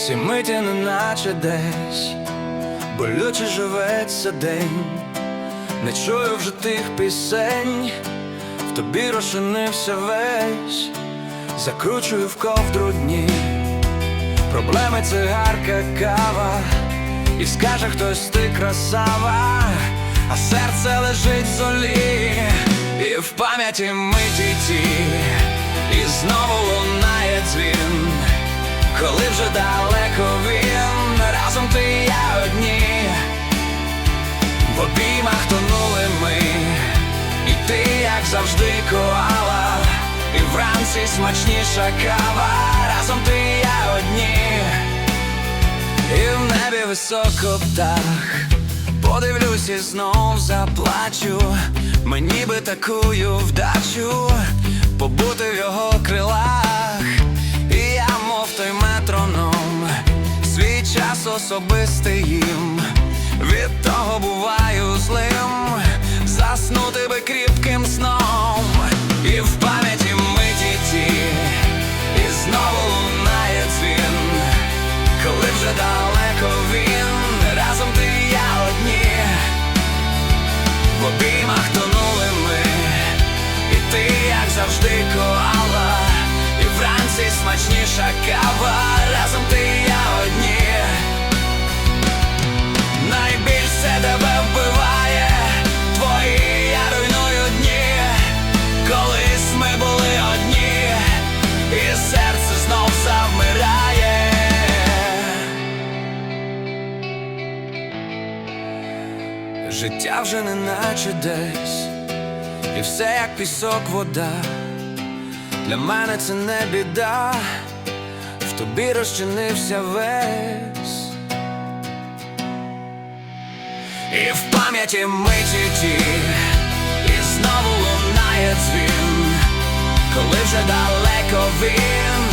Всі миті неначе десь, болюче живеться день, не чую вже тих пісень, в тобі розчинився весь, закручую в ковдру дні, проблеми цигарка, кава, і скаже хтось ти красава, а серце лежить в золі, і в пам'яті миті ті, і знову лунає дзвін. Коли вже далеко вранці смачніша кава, разом ти і я одні, і в небі високо птах, подивлюсь і знов заплачу, мені би такую вдачу, побути в його крилах. І я, мов той метроном, свій час особистий їм, від того буваю смачніша кава, разом ти і я одні. Найбільше тебе вбиває, твої я руйную дні, колись ми були одні, і серце знов завмирає. Життя вже не наче десь, і все як пісок, вода. Для мене це не біда, в тобі розчинився весь. І в пам'яті миті ті, і знову лунає дзвін, коли вже далеко він,